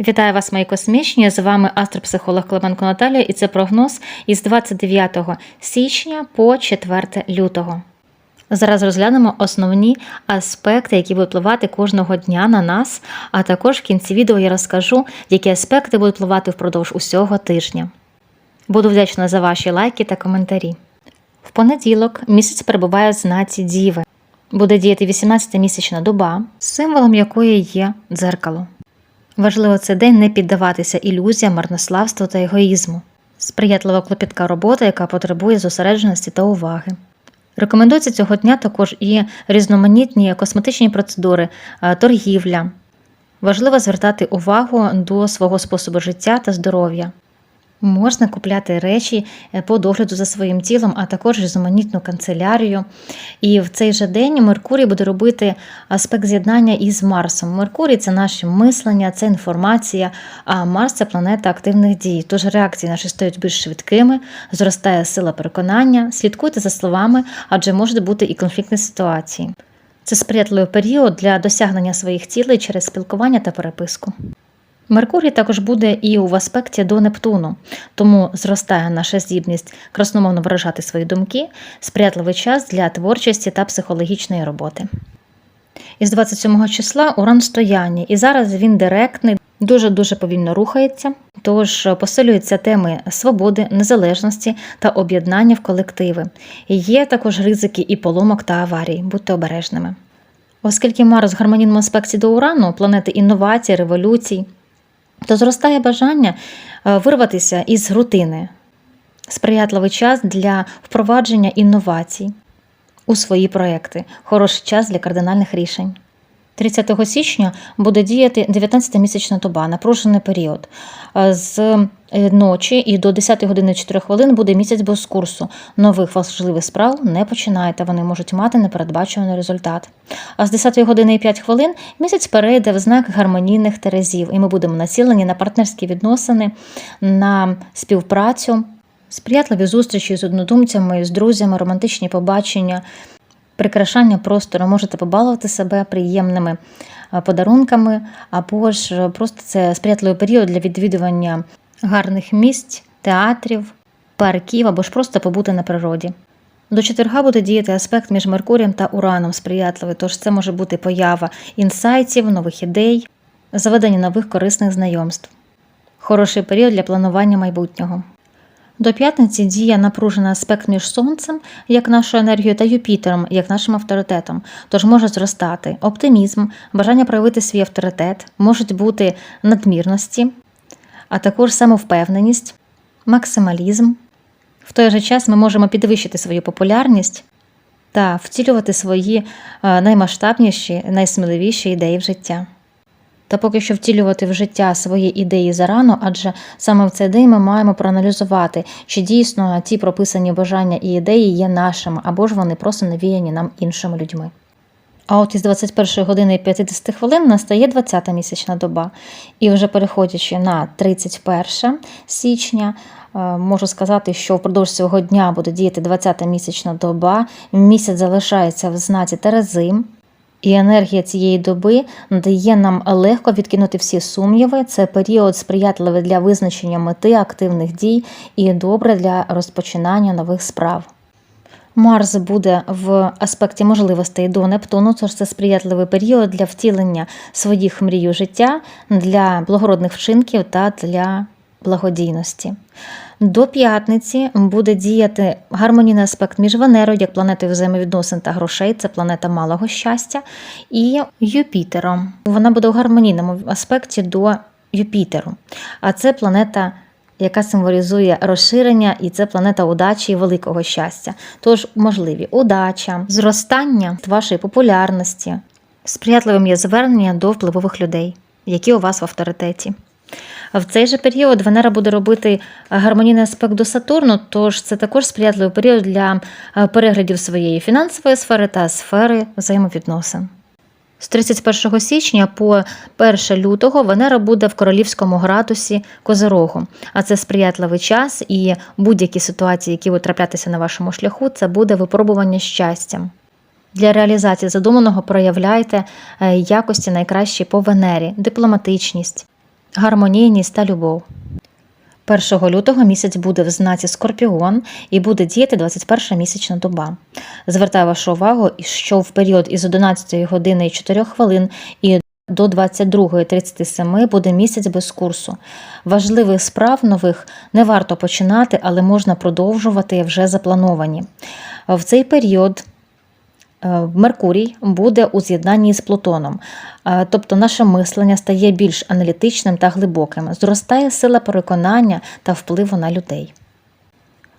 Вітаю вас, мої космічні. З вами астропсихолог Клименко Наталія, і це прогноз із 29 січня по 4 лютого. Зараз розглянемо основні аспекти, які будуть впливати кожного дня на нас. А також в кінці відео я розкажу, які аспекти будуть впливати впродовж усього тижня. Буду вдячна за ваші лайки та коментарі. В понеділок місяць перебуває в знаці Діви. Буде діяти 18-місячна доба, символом якої є дзеркало. Важливо цей день не піддаватися ілюзіям, марнославству та егоїзму. Сприятлива клопітка робота, яка потребує зосередженості та уваги. Рекомендується цього дня також і різноманітні косметичні процедури, е, торгівля. Важливо звертати увагу до свого способу життя та здоров'я. Можна купляти речі е, по догляду за своїм тілом, а також різноманітну канцелярію. І в цей же день Меркурій буде робити аспект з'єднання із Марсом. Меркурій це наше мислення, це інформація, а Марс це планета активних дій. Тож реакції наші стають більш швидкими, зростає сила переконання. Слідкуйте за словами, адже можуть бути і конфліктні ситуації. Це сприятливий період для досягнення своїх цілей через спілкування та переписку. Меркурій також буде і в аспекті до Нептуну, тому зростає наша здібність красномовно виражати свої думки, сприятливий час для творчості та психологічної роботи. Із 27 числа Уран в стоянні, і зараз він директний, дуже-дуже повільно рухається, тож посилюються теми свободи, незалежності та об'єднання в колективи. Є також ризики і поломок та аварій, будьте обережними. Оскільки Марс в гармонійному аспекті до Урану, планети інновацій, революцій, то зростає бажання е, вирватися із рутини, сприятливий час для впровадження інновацій у свої проекти, хороший час для кардинальних рішень. 30 січня буде діяти 19-місячна доба, напружений період. Е, З е, ночі і до 10 години 4 хвилин буде місяць без курсу. Нових важливих справ не починайте, вони можуть мати непередбачуваний результат. А з 10 години і 5 хвилин місяць перейде в знак гармонійних терезів, і ми будемо націлені на партнерські відносини, на співпрацю, сприятливі зустрічі з однодумцями, з друзями, романтичні побачення прикрашання простору, можете побалувати себе приємними е, подарунками, або ж е, просто це сприятливий період для відвідування гарних місць, театрів, парків або ж просто побути на природі. До четверга буде діяти аспект між Меркурієм та Ураном сприятливий, тож це може бути поява інсайтів, нових ідей, заведення нових корисних знайомств. Хороший період для планування майбутнього. До п'ятниці діє напружений аспект між Сонцем, як нашою енергією, та Юпітером, як нашим авторитетом. Тож може зростати оптимізм, бажання проявити свій авторитет, можуть бути надмірності, а також самовпевненість, максималізм. В той же час ми можемо підвищити свою популярність та втілювати свої е, наймасштабніші, найсміливіші ідеї в життя. Та поки що втілювати в життя свої ідеї зарано, адже саме в цей день ми маємо проаналізувати, чи дійсно ті прописані бажання і ідеї є нашими, або ж вони просто навіяні нам іншими людьми. А от із 21 години і 50 хвилин настає 20-та місячна доба. І вже переходячи на 31 січня, е, можу сказати, що впродовж цього дня буде діяти 20-та місячна доба, місяць залишається в знаці Терези. І енергія цієї доби дає нам легко відкинути всі сумніви. Це період сприятливий для визначення мети активних дій і добре для розпочинання нових справ. Марс буде в аспекті можливостей до Нептуну, тож це сприятливий період для втілення своїх мрій у життя, для благородних вчинків та для благодійності. До п'ятниці буде діяти гармонійний аспект між Венерою, як планетою взаємовідносин та грошей, це планета малого щастя, і Юпітером. Вона буде в гармонійному аспекті до Юпітеру. А це планета, яка символізує розширення, і це планета удачі і великого щастя. Тож можливі удача, зростання вашої популярності, сприятливим є звернення до впливових людей, які у вас в авторитеті. В цей же період Венера буде робити гармонійний аспект до Сатурну, тож це також сприятливий період для е, переглядів своєї фінансової сфери та сфери взаємовідносин. З 31 січня по 1 лютого Венера буде в королівському градусі Козирогу, а це сприятливий час і будь-які ситуації, які будуть траплятися на вашому шляху, це буде випробування щастям. Для реалізації задуманого проявляйте е, якості найкращі по Венері, дипломатичність, гармонійність та любов. 1 лютого місяць буде в знаці Скорпіон і буде діяти 21 місячна доба. Звертаю вашу увагу, що в період із 11 години і 4 хвилин і до 22.37 буде місяць без курсу. Важливих справ нових не варто починати, але можна продовжувати вже заплановані. В цей період Меркурій буде у з'єднанні з Плутоном, Е, тобто наше мислення стає більш аналітичним та глибоким, зростає сила переконання та впливу на людей.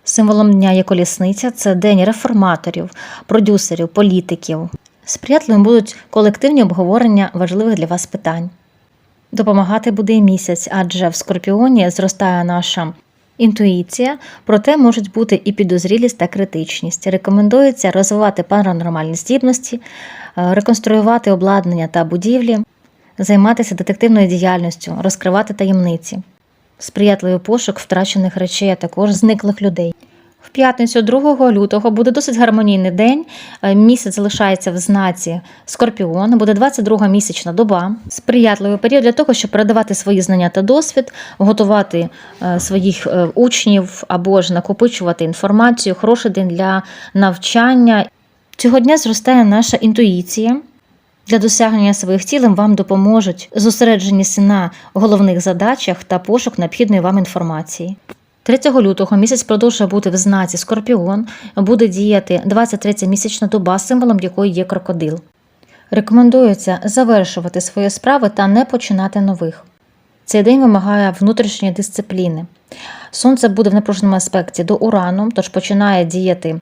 Символом дня є колісниця це день реформаторів, продюсерів, політиків. Сприятливим будуть колективні обговорення важливих для вас питань. Допомагати буде і місяць, адже в Скорпіоні зростає наша інтуїція, проте можуть бути і підозрілість та критичність. Рекомендується розвивати паранормальні здібності, е, реконструювати обладнання та будівлі, займатися детективною діяльністю, розкривати таємниці, сприятливий пошук втрачених речей, а також зниклих людей. В п'ятницю 2 лютого буде досить гармонійний день. Е, Місяць залишається в знаці Скорпіон, буде 22 місячна доба. Сприятливий період для того, щоб передавати свої знання та досвід, готувати е, своїх е, учнів або ж накопичувати інформацію. Хороший день для навчання. Цього дня зростає наша інтуїція. Для досягнення своїх цілей вам допоможуть зосередженість на головних задачах та пошук необхідної вам інформації. 3 лютого місяць продовжує бути в знаці Скорпіон, буде діяти 23 місячна доба, символом якої є крокодил. Рекомендується завершувати свої справи та не починати нових. Цей день вимагає внутрішньої дисципліни. Сонце буде в напруженому аспекті до урану, тож починає діяти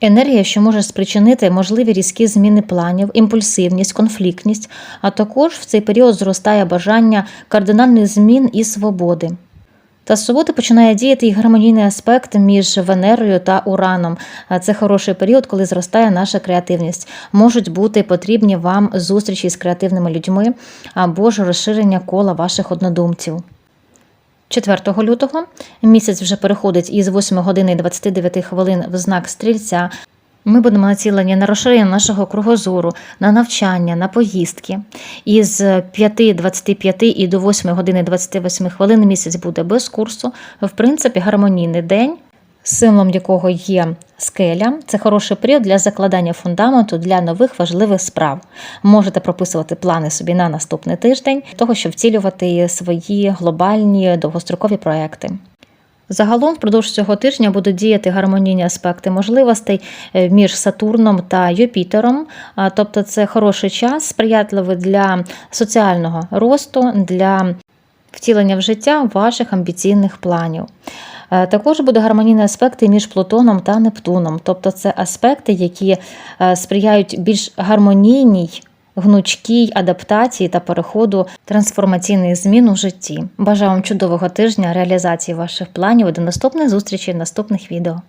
енергія, що може спричинити можливі різкі зміни планів, імпульсивність, конфліктність, а також в цей період зростає бажання кардинальних змін і свободи. Та з суботи починає діяти і гармонійний аспект між Венерою та Ураном. Це хороший період, коли зростає наша креативність. Можуть бути потрібні вам зустрічі з креативними людьми або ж розширення кола ваших однодумців. 4 лютого місяць вже переходить із 8 години і 29 хвилин в знак стрільця. Ми будемо націлені на розширення нашого кругозору, на навчання, на поїздки. Із 5.25 і до 8 години 28 хвилин місяць буде без курсу. В принципі, гармонійний день, символом якого є скеля. Це хороший період для закладання фундаменту для нових важливих справ. Можете прописувати плани собі на наступний тиждень, того, щоб втілювати свої глобальні довгострокові проекти. Загалом впродовж цього тижня будуть діяти гармонійні аспекти можливостей е, між Сатурном та Юпітером. Тобто це хороший час, сприятливий для соціального росту, для втілення в життя ваших амбіційних планів. Е, Також буде гармонійні аспекти між Плутоном та Нептуном, тобто це аспекти, які е, сприяють більш гармонійній гнучкій адаптації та переходу трансформаційних змін у житті. Бажаю вам чудового тижня реалізації ваших планів до наступних зустрічей в наступних відео.